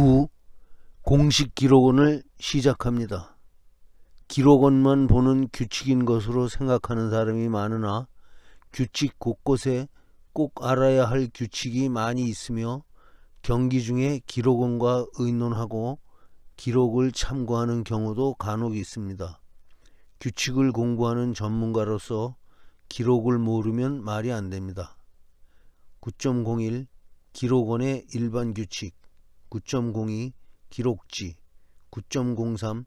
9. 공식 기록원을 시작합니다. 기록원만 보는 규칙인 것으로 생각하는 사람이 많으나 규칙 곳곳에 꼭 알아야 할 규칙이 많이 있으며 경기 중에 기록원과 의논하고 기록을 참고하는 경우도 간혹 있습니다. 규칙을 공부하는 전문가로서 기록을 모르면 말이 안 됩니다. 9.01 기록원의 일반 규칙 9.02 기록지 9.03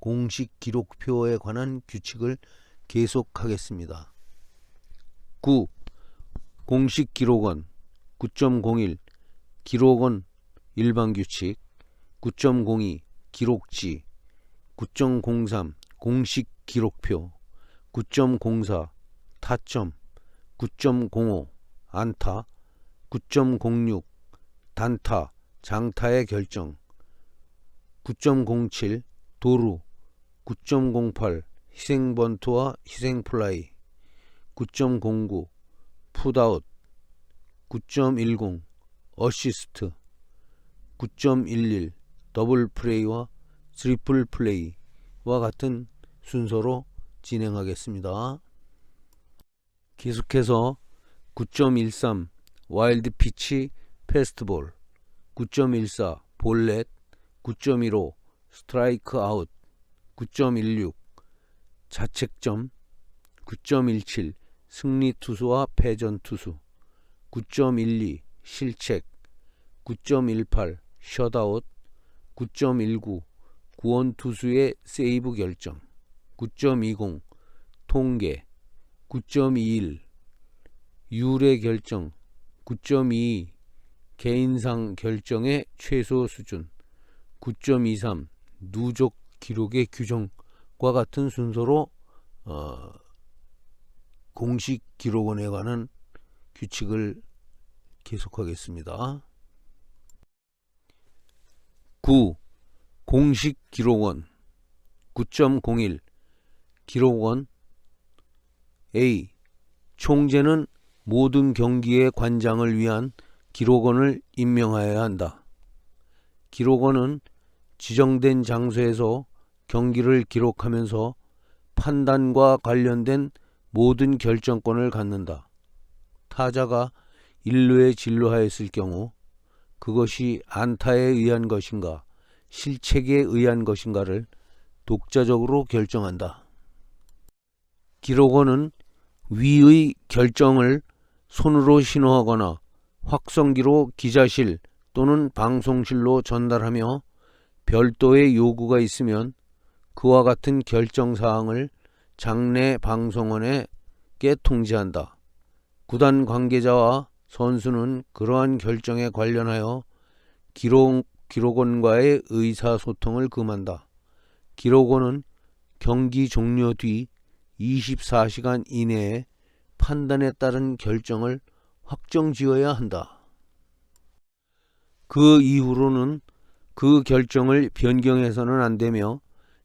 공식 기록표에 관한 규칙을 계속하겠습니다. 9. 공식 기록원 9.01 기록원 일반 규칙 9.02 기록지 9.03 공식 기록표 9.04 타점 9.05 안타 9.06 단타 장타의 결정 9.07 도루 9.08 희생번트와 희생플라이 9.09 풋아웃 9.10 어시스트 9.11 더블 플레이와 트리플 플레이와 같은 순서로 진행하겠습니다. 계속해서 9.13 와일드 피치 페스트볼 9.14 볼넷. 9.15 스트라이크 아웃. 9.16 자책점. 9.17 승리 투수와 패전 투수. 9.12 실책. 9.18 셧아웃. 9.19 구원 투수의 세이브 결정. 9.20 통계. 9.21 유례 결정. 9.22 개인상 결정의 최소 수준 9.23 누적 기록의 규정과 같은 순서로 어, 공식 기록원에 관한 규칙을 계속하겠습니다. 9. 공식 기록원 9.01 기록원 A. 총재는 모든 경기의 관장을 위한 기록원을 임명하여야 한다. 기록원은 지정된 장소에서 경기를 기록하면서 판단과 관련된 모든 결정권을 갖는다. 타자가 1루에 진루하였을 경우 그것이 안타에 의한 것인가 실책에 의한 것인가를 독자적으로 결정한다. 기록원은 위의 결정을 손으로 신호하거나 확성기로 기자실 또는 방송실로 전달하며 별도의 요구가 있으면 그와 같은 결정 사항을 장내 방송원에게 통지한다. 구단 관계자와 선수는 그러한 결정에 관련하여 기록, 기록원과의 의사소통을 금한다. 기록원은 경기 종료 뒤 24시간 이내에 판단에 따른 결정을 확정 지어야 한다. 그 이후로는 그 결정을 변경해서는 안 되며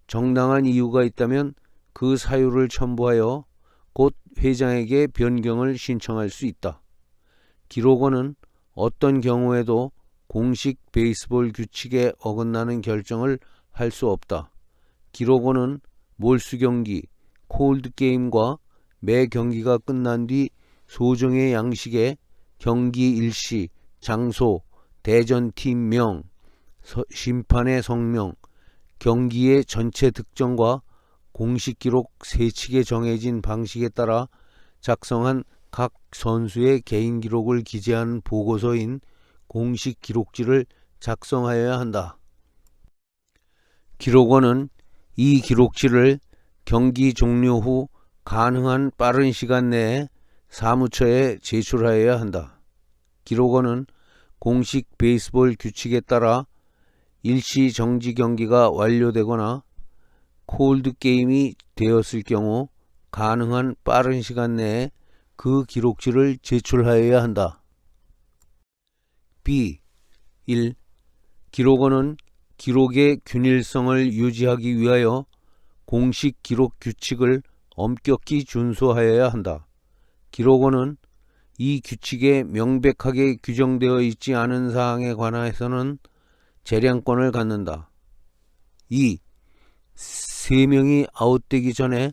정당한 이유가 있다면 그 사유를 첨부하여 곧 회장에게 변경을 신청할 수 있다. 기록원은 어떤 경우에도 공식 베이스볼 규칙에 어긋나는 결정을 할 수 없다. 기록원은 몰수 경기, 콜드 게임과 매 경기가 끝난 뒤 소정의 양식에 경기 일시, 장소, 대전 팀명, 심판의 성명, 경기의 전체 득점과 공식 기록 세칙에 정해진 방식에 따라 작성한 각 선수의 개인 기록을 기재한 보고서인 공식 기록지를 작성하여야 한다. 기록원은 이 기록지를 경기 종료 후 가능한 빠른 시간 내에 사무처에 제출하여야 한다. 기록원은 공식 베이스볼 규칙에 따라 일시 정지 경기가 완료되거나 콜드 게임이 되었을 경우 가능한 빠른 시간 내에 그 기록지를 제출하여야 한다. B. 1. 기록원은 기록의 균일성을 유지하기 위하여 공식 기록 규칙을 엄격히 준수하여야 한다. 기록원은 이 규칙에 명백하게 규정되어 있지 않은 사항에 관해서는 재량권을 갖는다. 2. 세 명이 아웃되기 전에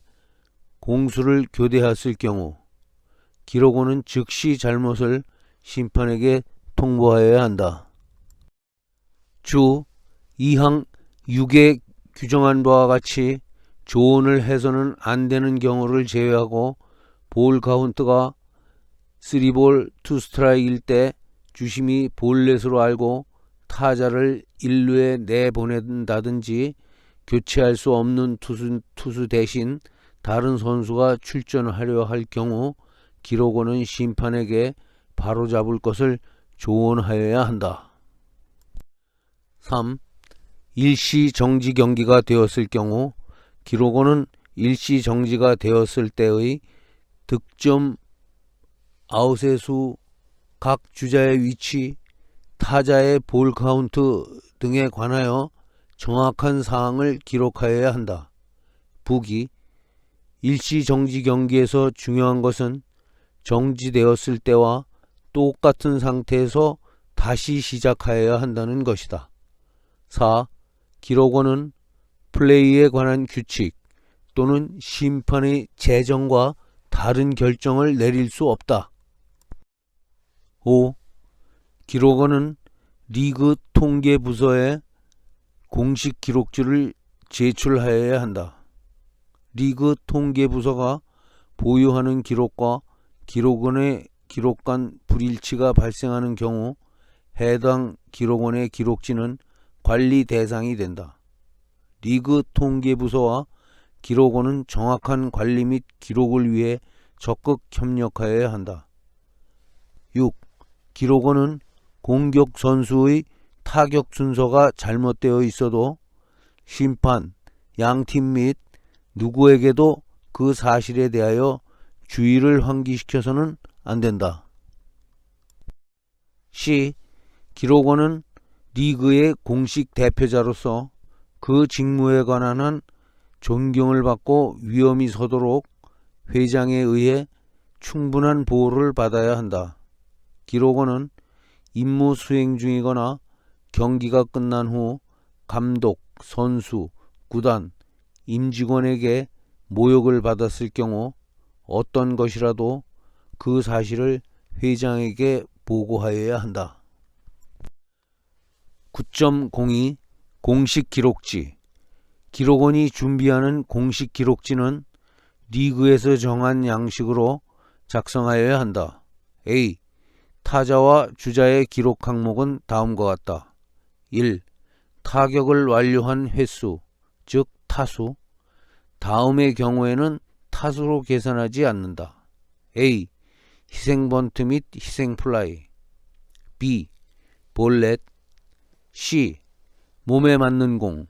공수를 교대했을 경우 기록원은 즉시 잘못을 심판에게 통보하여야 한다. 주 2항 6에 규정한 바와 같이 조언을 해서는 안 되는 경우를 제외하고 볼 카운트가 3볼 2스트라이크일 때 주심이 볼넷으로 알고 타자를 1루에 내보낸다든지 교체할 수 없는 투수, 투수 대신 다른 선수가 출전하려 할 경우 기록원은 심판에게 바로잡을 것을 조언하여야 한다. 3. 일시 정지 경기가 되었을 경우 기록원은 일시 정지가 되었을 때의 득점 아웃의 수, 각 주자의 위치, 타자의 볼 카운트 등에 관하여 정확한 사항을 기록하여야 한다. 북이 일시 정지 경기에서 중요한 것은 정지되었을 때와 똑같은 상태에서 다시 시작하여야 한다는 것이다. 4. 기록원은 플레이에 관한 규칙 또는 심판의 재정과 다른 결정을 내릴 수 없다. 5. 기록원은 리그 통계 부서에 공식 기록지를 제출하여야 한다. 리그 통계 부서가 보유하는 기록과 기록원의 기록 간 불일치가 발생하는 경우 해당 기록원의 기록지는 관리 대상이 된다. 리그 통계 부서와 기록원은 정확한 관리 및 기록을 위해 적극 협력하여야 한다. 6. 기록원은 공격 선수의 타격 순서가 잘못되어 있어도 심판, 양팀 및 누구에게도 그 사실에 대하여 주의를 환기시켜서는 안 된다. C. 기록원은 리그의 공식 대표자로서 그 직무에 관한 한 존경을 받고 위험이 서도록 회장에 의해 충분한 보호를 받아야 한다. 기록원은 임무 수행 중이거나 경기가 끝난 후 감독, 선수, 구단, 임직원에게 모욕을 받았을 경우 어떤 것이라도 그 사실을 회장에게 보고하여야 한다. 9.02 공식 기록지 기록원이 준비하는 공식 기록지는 리그에서 정한 양식으로 작성하여야 한다. A. 타자와 주자의 기록 항목은 다음과 같다. 1. 타격을 완료한 횟수, 즉 타수. 다음의 경우에는 타수로 계산하지 않는다. A. 희생 번트 및 희생 플라이. B. 볼넷. C. 몸에 맞는 공.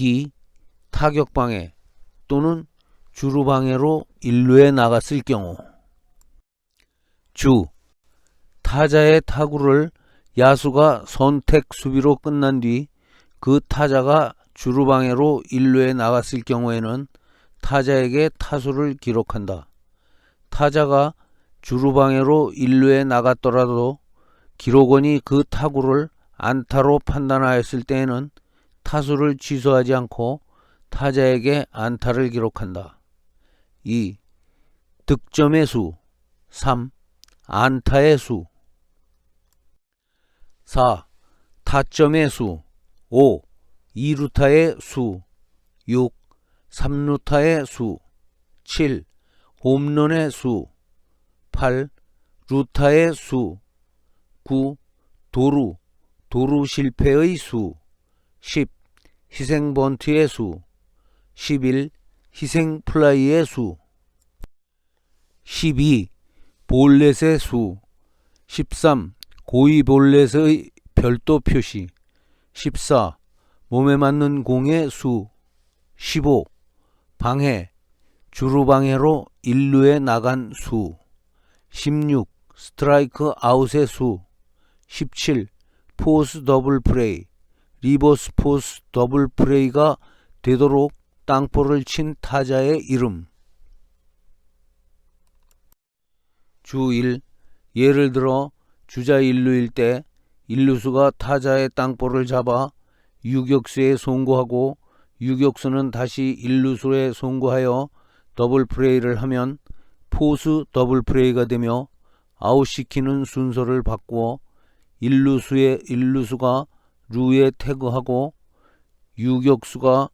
D. 타격 방해 또는 주루 방해로 일루에 나갔을 경우. 주. 타자의 타구를 야수가 선택 수비로 끝난 뒤 그 타자가 주루 방해로 일루에 나갔을 경우에는 타자에게 타수를 기록한다. 타자가 주루 방해로 일루에 나갔더라도 기록원이 그 타구를 안타로 판단하였을 때에는 타수를 취소하지 않고 타자에게 안타를 기록한다. 2. 득점의 수 3. 안타의 수 4. 타점의 수 5. 2루타의 수 6. 3루타의 수 7. 홈런의 수 8. 루타의 수 9. 도루 도루 실패의 수 10. 희생 번트의 수 11. 희생 플라이의 수 12. 볼넷의 수 13. 고위 볼넷의 별도 표시 14. 몸에 맞는 공의 수 15. 방해 주루 방해로 일루에 나간 수 16. 스트라이크 아웃의 수 17. 포스 더블 플레이 리버스 포스 더블 플레이가 되도록 땅볼을 친 타자의 이름 주 1. 예를 들어 주자 1루일 때 일루수가 타자의 땅볼을 잡아 유격수에 송구하고 유격수는 다시 일루수에 송구하여 더블 플레이를 하면 포수 더블 플레이가 되며 아웃시키는 순서를 바꾸어 일루수의 일루수가 루에 태그하고 유격수가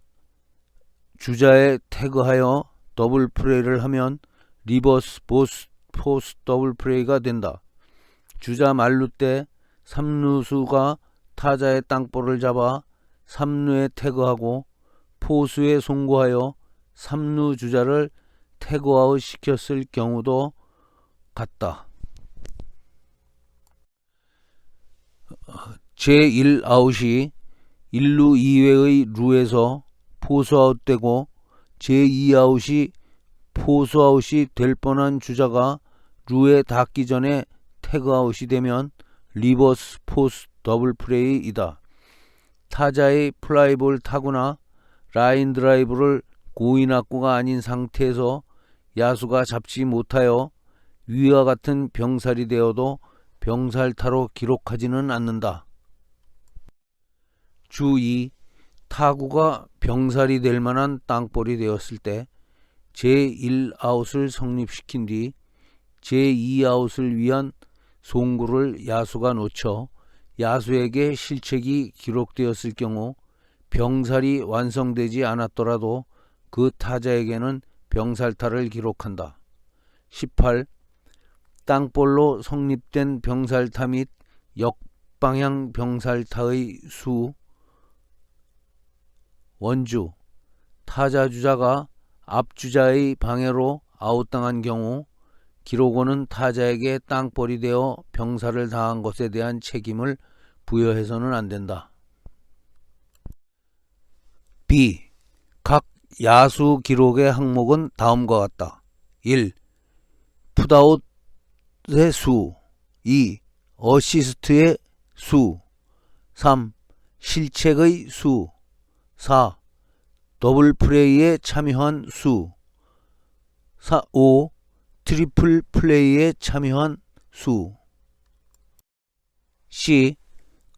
주자에 태그하여 더블 플레이를 하면 리버스 보스 포스 더블 플레이가 된다. 주자 만루 때 3루수가 타자의 땅볼을 잡아 3루에 태그하고 포수에 송구하여 3루 주자를 태그아웃 시켰을 경우도 같다. 제1 아웃이 1루 이외의 루에서 포수 아웃되고 제2 아웃이 포수 아웃이 될 뻔한 주자가 루에 닿기 전에 태그 아웃이 되면 리버스 포스 더블 플레이이다. 타자의 플라이볼 타구나 라인 드라이브를 고인 악구가 아닌 상태에서 야수가 잡지 못하여 위와 같은 병살이 되어도 병살타로 기록하지는 않는다. 주2. 타구가 병살이 될 만한 땅볼이 되었을 때 제1아웃을 성립시킨 뒤 제2아웃을 위한 송구를 야수가 놓쳐 야수에게 실책이 기록되었을 경우 병살이 완성되지 않았더라도 그 타자에게는 병살타를 기록한다. 18. 땅볼로 성립된 병살타 및 역방향 병살타의 수 원주 타자 주자가 앞 주자의 방해로 아웃당한 경우 기록원은 타자에게 땅볼이 되어 병사를 당한 것에 대한 책임을 부여해서는 안 된다. B. 각 야수 기록의 항목은 다음과 같다. 1. 풋아웃의 수 2. 어시스트의 수 3. 실책의 수 4. 더블 플레이에 참여한 수 4. 5. 트리플 플레이에 참여한 수 C.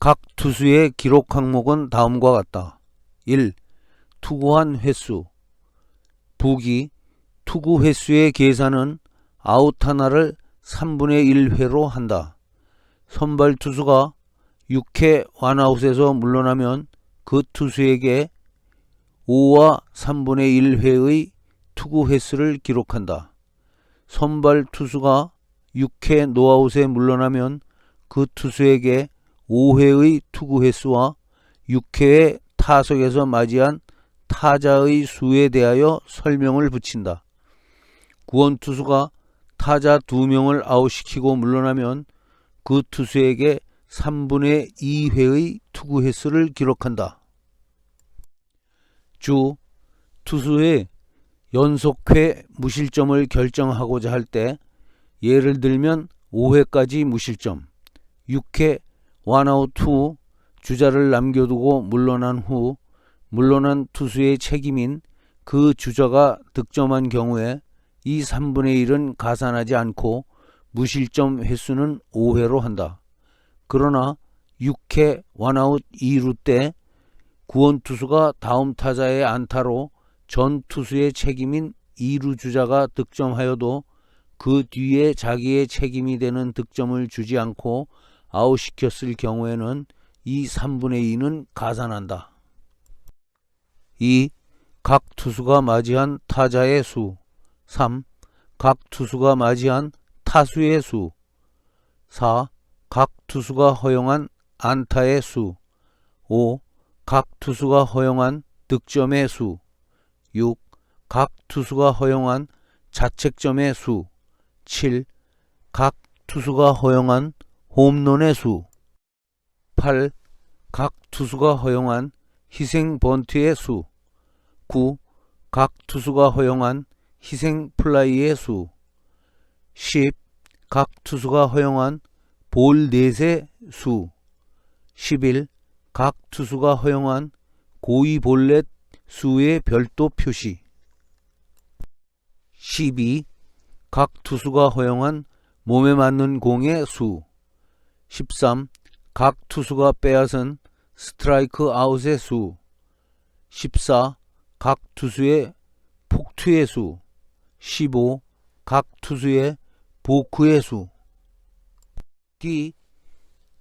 각 투수의 기록 항목은 다음과 같다. 1. 투구한 횟수 부기 투구 횟수의 계산은 아웃 하나를 3분의 1회로 한다. 선발 투수가 6회 완아웃에서 물러나면 그 투수에게 5와 3분의 1회의 투구 횟수를 기록한다. 선발 투수가 6회 노아웃에 물러나면 그 투수에게 5회의 투구 횟수와 6회의 타석에서 맞이한 타자의 수에 대하여 설명을 붙인다. 구원 투수가 타자 2명을 아웃시키고 물러나면 그 투수에게 3분의 2회의 투구 횟수를 기록한다. 주 투수의 연속회 무실점을 결정하고자 할 때 예를 들면 5회까지 무실점, 6회 원아웃 후 주자를 남겨두고 물러난 후 물러난 투수의 책임인 그 주자가 득점한 경우에 이 3분의 1은 가산하지 않고 무실점 횟수는 5회로 한다. 그러나 6회 원아웃 2루 때 구원 투수가 다음 타자의 안타로 전 투수의 책임인 2루 주자가 득점하여도 그 뒤에 자기의 책임이 되는 득점을 주지 않고 아웃시켰을 경우에는 이 3분의 2는 가산한다. 2. 각 투수가 맞이한 타자의 수 3. 각 투수가 맞이한 타수의 수 4. 각 투수가 허용한 안타의 수 5. 각 투수가 허용한 득점의 수 6. 각 투수가 허용한 자책점의 수 7. 각 투수가 허용한 홈런의 수 8. 각 투수가 허용한 희생 번트의 수 9. 각 투수가 허용한 희생 플라이의 수 10. 각 투수가 허용한 볼 넷의 수 11. 각 투수가 허용한 고위 볼넷 수의 별도 표시 12. 각 투수가 허용한 몸에 맞는 공의 수 13. 각 투수가 빼앗은 스트라이크 아웃의 수 14. 각 투수의 폭투의 수 15. 각 투수의 보크의 수 D.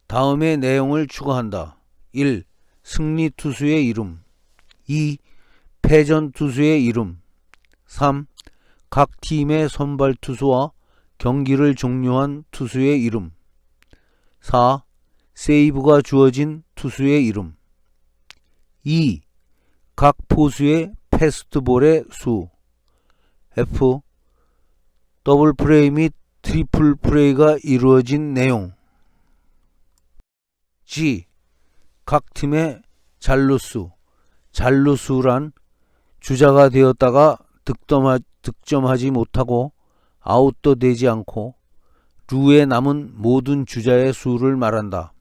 다음의 내용을 추가한다. 1. 승리 투수의 이름 2. 패전 투수의 이름 3. 각 팀의 선발 투수와 경기를 종료한 투수의 이름 4. 세이브가 주어진 투수의 이름 2. 각 포수의 패스트볼의 수 F. 더블 플레이 및 트리플 플레이가 이루어진 내용 G. 각 팀의 잔루수 잔루수란 주자가 되었다가 득점하, 득점하지 못하고 아웃도 되지 않고 루에 남은 모든 주자의 수를 말한다.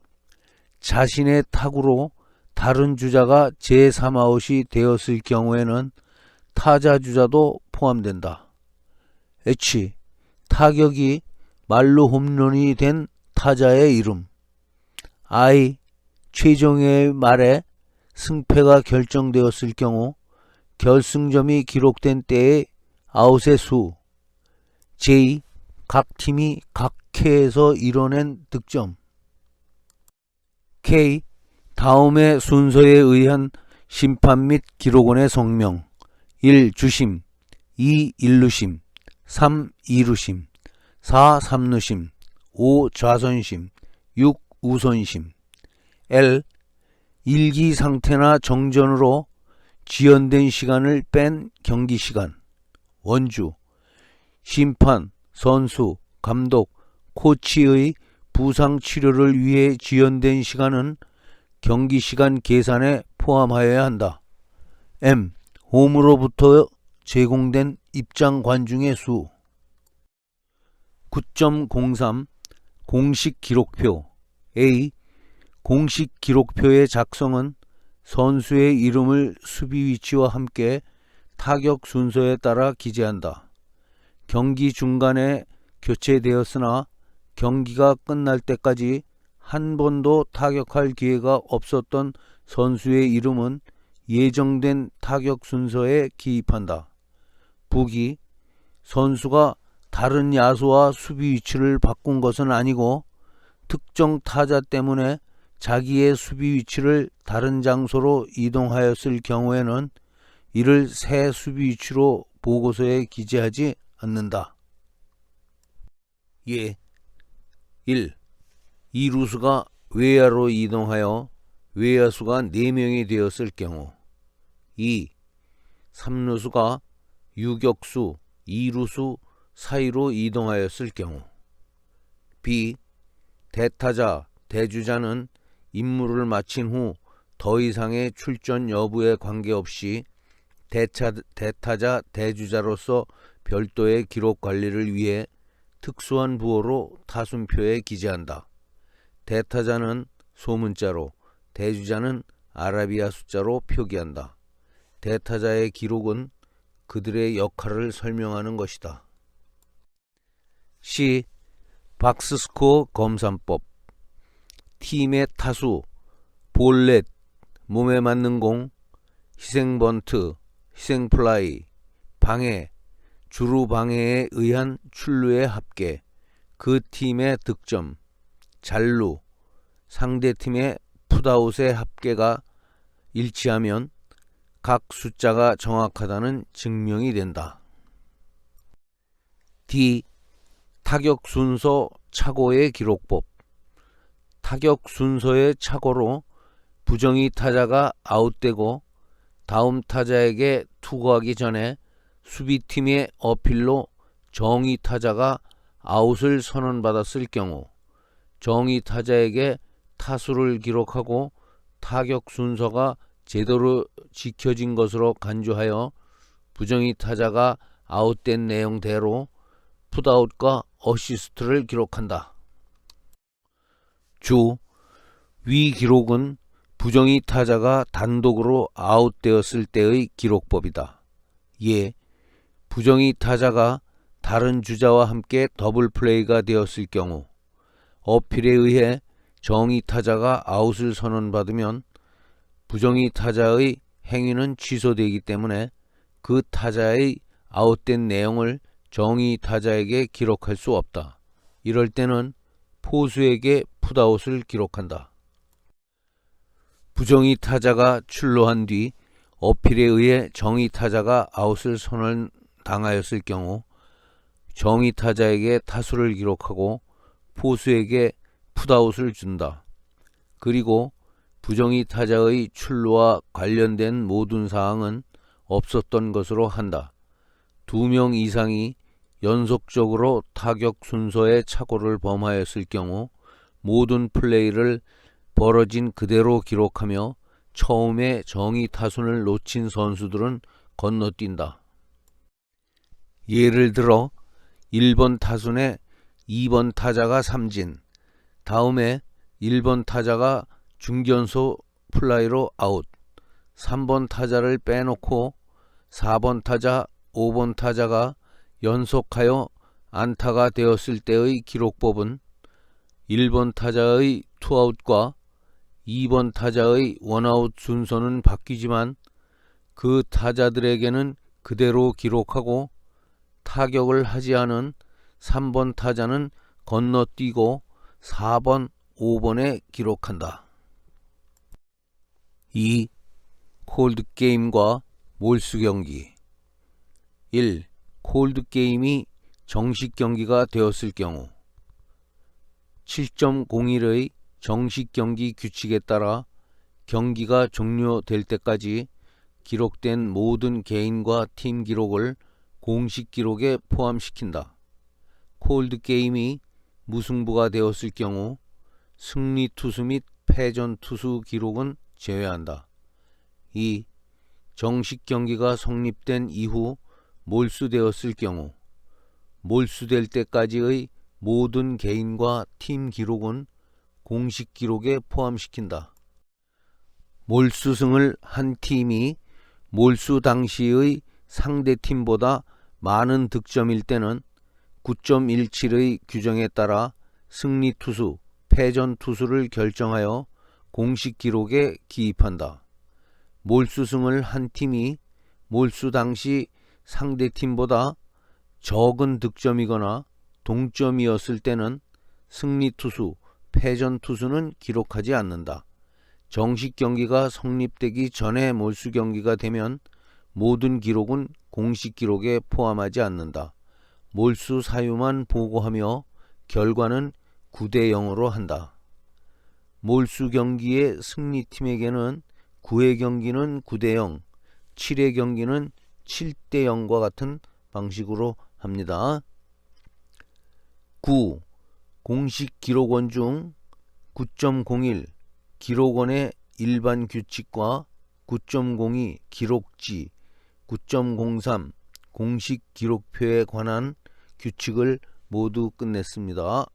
자신의 타구로 다른 주자가 제3아웃이 되었을 경우에는 타자 주자도 포함된다. H. 타격이 말로 홈런이 된 타자의 이름 I. 최종의 말에 승패가 결정되었을 경우 결승점이 기록된 때의 아웃의 수 J. 각 팀이 각 회에서 이뤄낸 득점 K. 다음의 순서에 의한 심판 및 기록원의 성명 1. 주심 2. 1루심 3. 2루심 4. 3루심 5. 좌선심 6. 우선심 L. 일기 상태나 정전으로 지연된 시간을 뺀 경기 시간 원주 심판, 선수, 감독, 코치의 부상 치료를 위해 지연된 시간은 경기 시간 계산에 포함하여야 한다. M. 홈으로부터 제공된 입장 관중의 수 9.03 공식 기록표 A. 공식 기록표의 작성은 선수의 이름을 수비 위치와 함께 타격 순서에 따라 기재한다. 경기 중간에 교체되었으나 경기가 끝날 때까지 한 번도 타격할 기회가 없었던 선수의 이름은 예정된 타격 순서에 기입한다. 북이 선수가 다른 야수와 수비 위치를 바꾼 것은 아니고 특정 타자 때문에 자기의 수비 위치를 다른 장소로 이동하였을 경우에는 이를 새 수비 위치로 보고서에 기재하지 않는다. 예. 1. 이 루수가 외야로 이동하여 외야수가 4명이 되었을 경우 2. 3루수가 유격수, 2루수 사이로 이동하였을 경우 B. 대타자, 대주자는 임무를 마친 후 더 이상의 출전 여부에 관계없이 대차, 대타자, 대주자로서 별도의 기록 관리를 위해 특수한 부호로 타순표에 기재한다. 대타자는 소문자로, 대주자는 아라비아 숫자로 표기한다. 대타자의 기록은 그들의 역할을 설명하는 것이다. C. 박스스코어 검산법 팀의 타수, 볼넷, 몸에 맞는 공, 희생번트, 희생플라이, 방해, 주루 방해에 의한 출루의 합계, 그 팀의 득점, 잔루, 상대팀의 풋아웃의 합계가 일치하면 각 숫자가 정확하다는 증명이 된다. D. 타격 순서 착오의 기록법 타격 순서의 착오로 부정이 타자가 아웃되고 다음 타자에게 투구하기 전에 수비팀의 어필로 정의 타자가 아웃을 선언받았을 경우 정의 타자에게 타수를 기록하고 타격 순서가 제대로 지켜진 것으로 간주하여 부정의 타자가 아웃된 내용대로 풋아웃과 어시스트를 기록한다. 주, 위 기록은 부정의 타자가 단독으로 아웃되었을 때의 기록법이다. 예, 부정의 타자가 다른 주자와 함께 더블 플레이가 되었을 경우 어필에 의해 정의 타자가 아웃을 선언받으면 부정의 타자의 행위는 취소되기 때문에 그 타자의 아웃된 내용을 정의 타자에게 기록할 수 없다. 이럴 때는 포수에게 풋아웃을 기록한다. 부정의 타자가 출루한 뒤 어필에 의해 정의 타자가 아웃을 선언 당하였을 경우 정의 타자에게 타수를 기록하고 포수에게 풋아웃을 준다. 그리고 부정의 타자의 출루와 관련된 모든 사항은 없었던 것으로 한다. 두 명 이상이 연속적으로 타격 순서의 착오를 범하였을 경우 모든 플레이를 벌어진 그대로 기록하며 처음에 정의 타순을 놓친 선수들은 건너뛴다. 예를 들어 1번 타순에 2번 타자가 삼진, 다음에 1번 타자가 중견수 플라이로 아웃, 3번 타자를 빼놓고 4번 타자, 5번 타자가 연속하여 안타가 되었을 때의 기록법은 1번 타자의 투아웃과 2번 타자의 원아웃 순서는 바뀌지만 그 타자들에게는 그대로 기록하고 타격을 하지 않은 3번 타자는 건너뛰고 4번, 5번에 기록한다. 2. 콜드 게임과 몰수 경기 1. 콜드 게임이 정식 경기가 되었을 경우 7.01의 정식 경기 규칙에 따라 경기가 종료될 때까지 기록된 모든 개인과 팀 기록을 공식 기록에 포함시킨다. 콜드 게임이 무승부가 되었을 경우 승리 투수 및 패전 투수 기록은 제외한다. 2. 정식 경기가 성립된 이후 몰수되었을 경우 몰수될 때까지의 모든 개인과 팀 기록은 공식 기록에 포함시킨다. 몰수승을 한 팀이 몰수 당시의 상대 팀보다 많은 득점일 때는 9.17의 규정에 따라 승리 투수, 패전 투수를 결정하여 공식 기록에 기입한다. 몰수승을 한 팀이 몰수 당시 상대 팀보다 적은 득점이거나 동점이었을 때는 승리 투수, 패전 투수는 기록하지 않는다. 정식 경기가 성립되기 전에 몰수 경기가 되면 모든 기록은 공식 기록에 포함하지 않는다. 몰수 사유만 보고하며 결과는 9대 0으로 한다. 몰수 경기의 승리팀에게는 9회 경기는 9대 0, 7회 경기는 7대 0과 같은 방식으로 합니다. 9. 공식 기록원 중 9.01 기록원의 일반 규칙과 9.02 기록지, 9.03 공식 기록표에 관한 규칙을 모두 끝냈습니다.